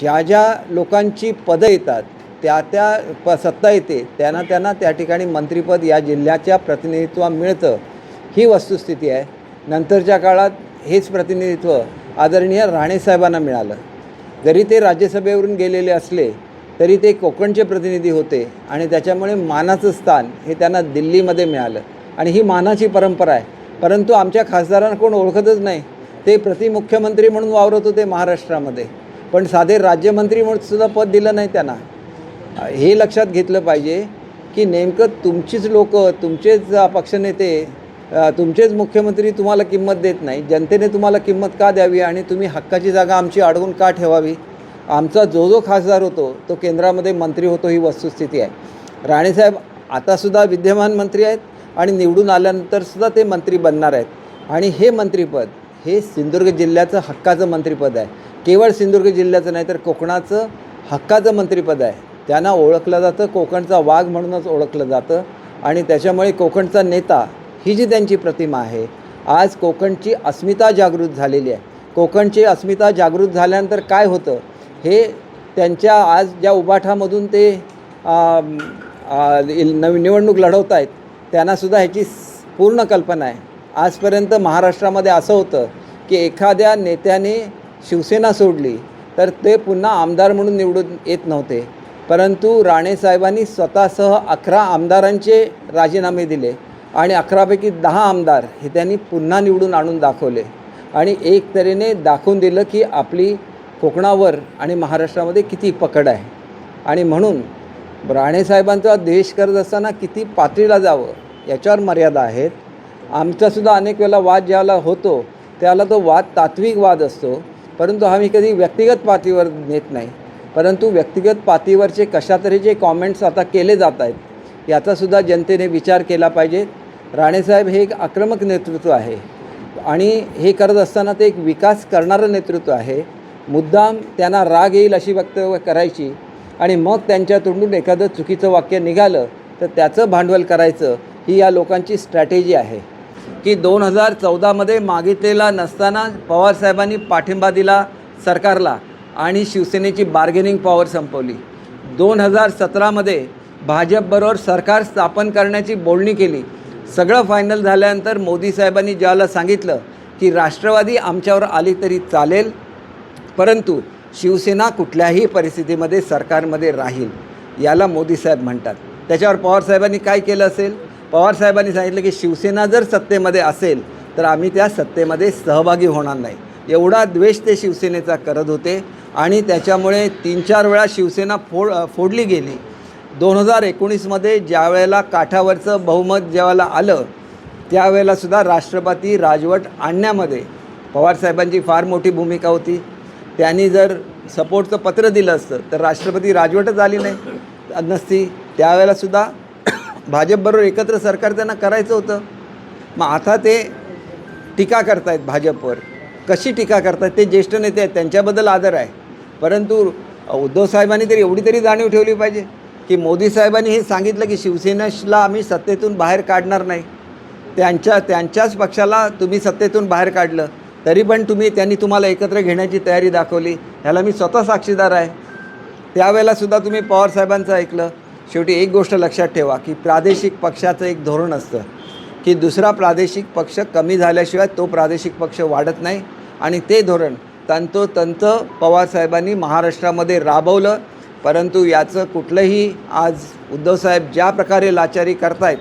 ज्या ज्या लोकांची पदं येतात त्या त्या प सत्ता येते त्यांना त्यांना त्या ठिकाणी मंत्रिपद या जिल्ह्याच्या प्रतिनिधित्व मिळतं ही वस्तुस्थिती आहे. नंतरच्या काळात हेच प्रतिनिधित्व आदरणीय राणेसाहेबांना मिळालं. जरी ते राज्यसभेवरून गेलेले असले तरी ते कोकणचे प्रतिनिधी होते आणि त्याच्यामुळे मानाचं स्थान हे त्यांना दिल्लीमध्ये मिळालं. आणि ही मानाची परंपरा आहे. परंतु आमच्या खासदारांना कोण ओळखतच नाही. ते प्रतिमुख्यमंत्री म्हणून वावरत होते महाराष्ट्रामध्ये. पण साधे राज्यमंत्री म्हणून सुद्धा पद दिलं नाही त्यांना. हे लक्षात घेतलं पाहिजे की नेमकं तुमचीच लोक तुमचेच पक्षनेते तुमचेच मुख्यमंत्री तुम्हाला किंमत देत नाही. जनतेने तुम्हाला किंमत का द्यावी आणि तुम्ही हक्काची जागा आमची अडवून का ठेवावी? आमचा जो जो खासदार होतो तो केंद्रामध्ये मंत्री होतो ही वस्तुस्थिती आहे. राणेसाहेब आतासुद्धा विद्यमान मंत्री आहेत आणि निवडून आल्यानंतरसुद्धा ते मंत्री बनणार आहेत. आणि हे मंत्रिपद हे सिंधुदुर्ग जिल्ह्याचं हक्काचं मंत्रिपद आहे. केवळ सिंधुदुर्ग जिल्ह्याचं नाही तर कोकणाचं हक्काचं मंत्रिपद आहे. त्यांना ओळखलं जातं कोकणचा वाघ म्हणूनच ओळखलं जातं. आणि त्याच्यामुळे कोकणचा नेता ही जी त्यांची प्रतिमा आहे आज कोकणची अस्मिता जागृत झालेली आहे. कोकणची अस्मिता जागृत झाल्यानंतर काय होतं? हे त्यांच्या आज ज्या उबाठामधून ते नवी निवडणूक लढवत आहेत त्यांनासुद्धा ह्याची पूर्ण कल्पना आहे. आजपर्यंत महाराष्ट्रामध्ये असं होतं की एखाद्या नेत्याने शिवसेना सोडली तर ते पुन्हा आमदार म्हणून निवडून येत नव्हते. परंतु राणेसाहेबांनी स्वतःसह अकरा आमदारांचे राजीनामे दिले आणि अकरापैकी दहा आमदार हे त्यांनी पुन्हा निवडून आणून दाखवले. आणि एक तऱ्हेने दाखवून दिलं की आपली कोकणावर आणि महाराष्ट्रामध्ये किती पकड आहे. आणि म्हणून राणेसाहेबांचा द्वेष करत असताना किती पातळीला जावं याच्यावर मर्यादा आहेत. आमचासुद्धा अनेक वेळेला वाद ज्याला होतो त्याला तो वाद तात्विक वाद असतो. परंतु हा मी कधी व्यक्तिगत पातळीवर नेत नाही. परंतु व्यक्तिगत पातळीवरचे कशा जे कॉमेंट्स आता केले जात आहेत याचासुद्धा जनतेने विचार केला पाहिजे. राणेसाहेब हे एक आक्रमक नेतृत्व आहे आणि हे करत असताना ते एक विकास करणारं नेतृत्व आहे. मुद्दाम त्यांना राग येईल अशी वक्तव्य करायची आणि मग त्यांच्या तोंडून एखादं चुकीचं वाक्य निघालं तर त्याचं भांडवल करायचं ही या लोकांची स्ट्रॅटेजी आहे. की दोन हजार चौदामध्ये मागितलेला नसताना पवारसाहेबांनी पाठिंबा दिला सरकारला आणि शिवसेनेची बार्गेनिंग पॉवर संपवली. दोन हजार सतरामध्ये भाजपबरोबर सरकार स्थापन करण्याची बोलणी केली. सगळं फायनल झाल्यानंतर मोदी साहेबांनी ज्याला सांगितलं की राष्ट्रवादी आमच्यावर आली तरी चालेल परंतु शिवसेना कुठल्याही परिस्थितीमध्ये सरकारमध्ये राहील याला मोदी साहेब म्हणतात. त्याच्यावर पवारसाहेबांनी काय केलं असेल? पवारसाहेबांनी सांगितलं की शिवसेना जर सत्तेमध्ये असेल तर आम्ही त्या सत्तेमध्ये सहभागी होणार नाही. एवढा द्वेष ते शिवसेनेचा करत होते आणि त्याच्यामुळे तीन चार वेळा शिवसेना फोड फोडली गेली. दोन हजार एकोणीसमध्ये ज्या वेळेला काठावरचं बहुमत ज्यावेळेला आलं त्यावेळेलासुद्धा राष्ट्रपती राजवट आणण्यामध्ये पवारसाहेबांची फार मोठी भूमिका होती. त्यांनी जर सपोर्टचं पत्र दिलं असतं तर राष्ट्रपती राजवटच आली नाही नसती. त्यावेळेलासुद्धा भाजपबरोबर एकत्र सरकार त्यांना करायचं होतं. मग आता ते टीका करतायत भाजपवर. कशी टीका करतायत? ते ज्येष्ठ नेते आहेत त्यांच्याबद्दल आदर आहे. परंतु उद्धव साहेबांनी तरी एवढी तरी जाणीव ठेवली पाहिजे की मोदी साहेबांनी हे सांगितलं की शिवसेनेला आम्ही सत्तेतून बाहेर काढणार नाही. त्यांच्या त्यांच्याच पक्षाला तुम्ही सत्तेतून बाहेर काढलं तरी पण तुम्ही त्यांनी तुम्हाला एकत्र घेण्याची तयारी दाखवली. ह्याला मी स्वतः साक्षीदार आहे. त्यावेळेला सुद्धा तुम्ही पवारसाहेबांचं ऐकलं. शेवटी एक गोष्ट लक्षात ठेवा की प्रादेशिक पक्षाचं एक धोरण असतं की दुसरा प्रादेशिक पक्ष कमी झाल्याशिवाय तो प्रादेशिक पक्ष वाढत नाही. आणि ते धोरण तंतोतंत पवारसाहेबांनी महाराष्ट्रामध्ये राबवलं. परंतु याचं कुठलंही आज उद्धवसाहेब ज्या प्रकारे लाचारी करतायत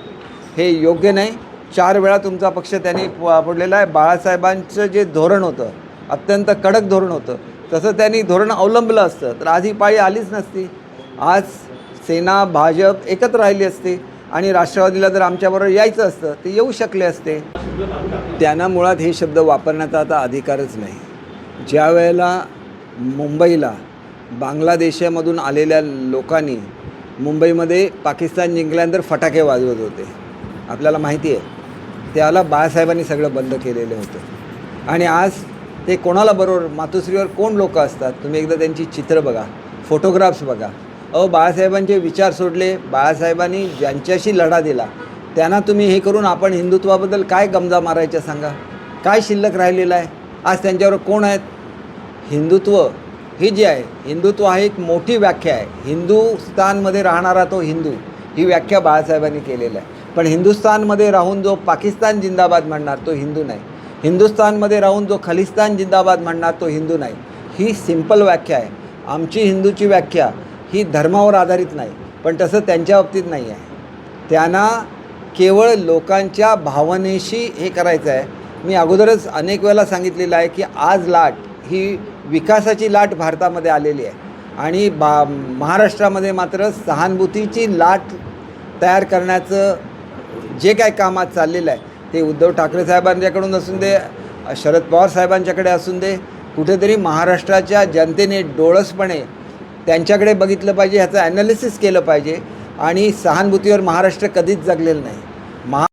हे योग्य नाही. चार वेळा तुमचा पक्ष त्यांनी पडलेला आहे. बाळासाहेबांचं जे धोरण होतं अत्यंत कडक धोरण होतं. तसं त्यांनी धोरण अवलंबलं असतं. तर आज ही पाळी आलीच नसती. आज सेना भाजप एकत्र राहिली असते आणि राष्ट्रवादीला जर आमच्याबरोबर यायचं असतं ते येऊ शकले असते. त्यांना मुळात हे शब्द वापरण्याचा आता अधिकारच नाही. ज्या वेळेला मुंबईला बांगलादेशामधून आलेल्या लोकांनी मुंबईमध्ये पाकिस्तान जिंकल्यानंतर फटाके वाजवत होते. आपल्याला माहिती आहे त्याला बाळासाहेबांनी सगळं बंद केलेलं होतं. आणि आज ते कोणाला बरोबर मातोश्रीवर कोण लोक असतात तुम्ही एकदा त्यांची चित्र बघा फोटोग्राफ्स बघा. अहो बाळासाहेबांचे विचार सोडले. बाळासाहेबांनी ज्यांच्याशी लढा दिला त्यांना तुम्ही हे करून आपण हिंदुत्वाबद्दल काय गमजा मारायच्या सांगा? काय शिल्लक राहिलेलं आहे? आज त्यांच्यावर कोण आहेत? हिंदुत्व ही जी आहे हिंदुत्व हा एक मोठी व्याख्या आहे. हिंदुस्थानमध्ये राहणारा तो हिंदू ही व्याख्या बाळासाहेबांनी केलेलं आहे. पण हिंदुस्थानमध्ये राहून जो पाकिस्तान जिंदाबाद म्हणणार तो हिंदू नाही. हिंदुस्थानमध्ये राहून जो खलिस्तान जिंदाबाद म्हणणार तो हिंदू नाही. ही सिंपल व्याख्या आहे. आमची हिंदूची व्याख्या ही धर्मावर आधारित नाही पण तसं त्यांच्या बाबतीत नाही आहे. त्यांना केवळ लोकांच्या भावनेशी हे करायचं आहे. मी अगोदरच अनेक वेळेला सांगितलेलं आहे की आज लाट ही विकासाची लाट भारतामध्ये आलेली आहे. आणि बा महाराष्ट्रामध्ये मात्र सहानुभूतीची लाट तयार करण्याचं जे काय काम आज चाललेलं आहे ते उद्धव ठाकरे साहेबांच्याकडून असून दे शरद पवार साहेबांच्याकडे असून दे कुठेतरी महाराष्ट्राच्या जनतेने डोळसपणे त्यांच्याकडे बघितलं पाहिजे ह्याचं ॲनालिसिस केलं पाहिजे. आणि सहानुभूतीवर महाराष्ट्र कधीच जगलेलं नाही. महा